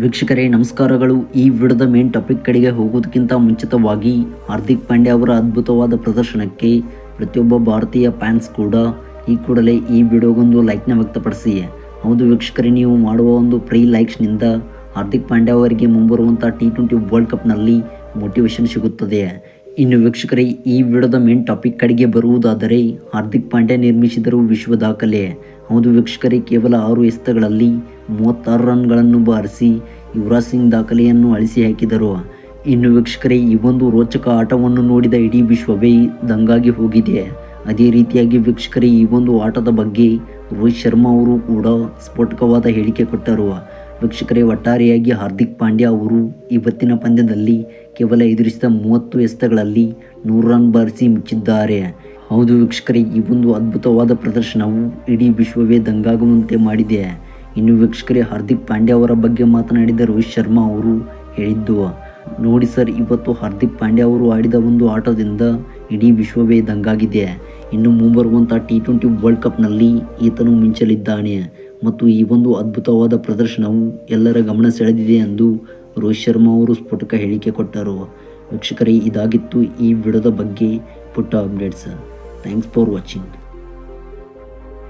ವೀಕ್ಷಕರೇ, ನಮಸ್ಕಾರಗಳು. ಈ ವಿಡಿಯೋದ ಮೇನ್ ಟಾಪಿಕ್ ಕಡೆಗೆ ಹೋಗೋದಕ್ಕಿಂತ ಮುಂಚಿತವಾಗಿ ಹಾರ್ದಿಕ್ ಪಾಂಡ್ಯ ಅವರ ಅದ್ಭುತವಾದ ಪ್ರದರ್ಶನಕ್ಕೆ ಪ್ರತಿಯೊಬ್ಬ ಭಾರತೀಯ ಫ್ಯಾನ್ಸ್ ಕೂಡ ಈ ಕೂಡಲೇ ಈ ವಿಡಿಯೋಗೊಂದು ಲೈಕ್ನ ವ್ಯಕ್ತಪಡಿಸಿ. ಹೌದು ವೀಕ್ಷಕರೇ, ನೀವು ಮಾಡುವ ಒಂದು ಪ್ರೈ ಲೈಕ್ಸ್ನಿಂದ ಹಾರ್ದಿಕ್ ಪಾಂಡ್ಯ ಅವರಿಗೆ ಮುಂಬರುವಂಥ ಟಿ ಟ್ವೆಂಟಿ ವರ್ಲ್ಡ್ ಕಪ್ನಲ್ಲಿ ಮೋಟಿವೇಶನ್ ಸಿಗುತ್ತದೆ. ಇನ್ನು ವೀಕ್ಷಕರೇ, ಈ ವಿಡಿಯೋದ ಮೇನ್ ಟಾಪಿಕ್ ಕಡೆಗೆ ಬರುವುದಾದರೆ, ಹಾರ್ದಿಕ್ ಪಾಂಡ್ಯ ನಿರ್ಮಿಸಿದರು ವಿಶ್ವ ದಾಖಲೆ. ಹೌದು ವೀಕ್ಷಕರೇ, ಕೇವಲ ಆರು ಎಸೆತಗಳಲ್ಲಿ ಮೂವತ್ತಾರು ರನ್ಗಳನ್ನು ಬಾರಿಸಿ ಯುವರಾಜ್ ಸಿಂಗ್ ದಾಖಲೆಯನ್ನು ಅಳಿಸಿ ಹಾಕಿದರು. ಇನ್ನು ವೀಕ್ಷಕರೇ, ಈ ಒಂದು ರೋಚಕ ಆಟವನ್ನು ನೋಡಿದ ಇಡೀ ವಿಶ್ವವೇ ದಂಗಾಗಿ ಹೋಗಿದೆ. ಅದೇ ರೀತಿಯಾಗಿ ವೀಕ್ಷಕರೇ, ಈ ಒಂದು ಆಟದ ಬಗ್ಗೆ ರೋಹಿತ್ ಶರ್ಮಾ ಅವರು ಕೂಡ ಸ್ಫೋಟಕವಾದ ಹೇಳಿಕೆ ಕೊಟ್ಟರು. ವೀಕ್ಷಕರೇ, ಒಟ್ಟಾರೆಯಾಗಿ ಹಾರ್ದಿಕ್ ಪಾಂಡ್ಯ ಅವರು ಇವತ್ತಿನ ಪಂದ್ಯದಲ್ಲಿ ಕೇವಲ ಎದುರಿಸಿದ ಮೂವತ್ತು ಎಸೆತಗಳಲ್ಲಿ ನೂರು ರನ್ ಬಾರಿಸಿ ಮುಚ್ಚಿದ್ದಾರೆ. ಹೌದು ವೀಕ್ಷಕರೇ, ಈ ಒಂದು ಅದ್ಭುತವಾದ ಪ್ರದರ್ಶನವು ಇಡೀ ವಿಶ್ವವೇ ದಂಗಾಗುವಂತೆ ಮಾಡಿದೆ. ಇನ್ನು ವೀಕ್ಷಕರೇ, ಹಾರ್ದಿಕ್ ಪಾಂಡ್ಯ ಅವರ ಬಗ್ಗೆ ಮಾತನಾಡಿದ ರೋಹಿತ್ ಶರ್ಮಾ ಅವರು ಹೇಳಿದ್ದು, ನೋಡಿ ಸರ್, ಇವತ್ತು ಹಾರ್ದಿಕ್ ಪಾಂಡ್ಯ ಅವರು ಆಡಿದ ಒಂದು ಆಟದಿಂದ ಇಡೀ ವಿಶ್ವವೇ ದಂಗಾಗಿದೆ. ಇನ್ನು ಮುಂಬರುವಂಥ ಟಿ ಟ್ವೆಂಟಿ ವರ್ಲ್ಡ್ ಕಪ್ನಲ್ಲಿ ಈತನು ಮಿಂಚಲಿದ್ದಾನೆ. ಮತ್ತು ಈ ಒಂದು ಅದ್ಭುತವಾದ ಪ್ರದರ್ಶನವು ಎಲ್ಲರ ಗಮನ ಸೆಳೆದಿದೆ ಎಂದು ರೋಹಿತ್ ಶರ್ಮಾ ಅವರು ಸ್ಫೋಟಕ ಹೇಳಿಕೆ ಕೊಟ್ಟರು. ವೀಕ್ಷಕರೇ, ಇದಾಗಿತ್ತು ಈ ವಿಡಿಯೋದ ಬಗ್ಗೆ ಪುಟ್ಟ ಅಪ್ಡೇಟ್ಸ್. Thanks for watching.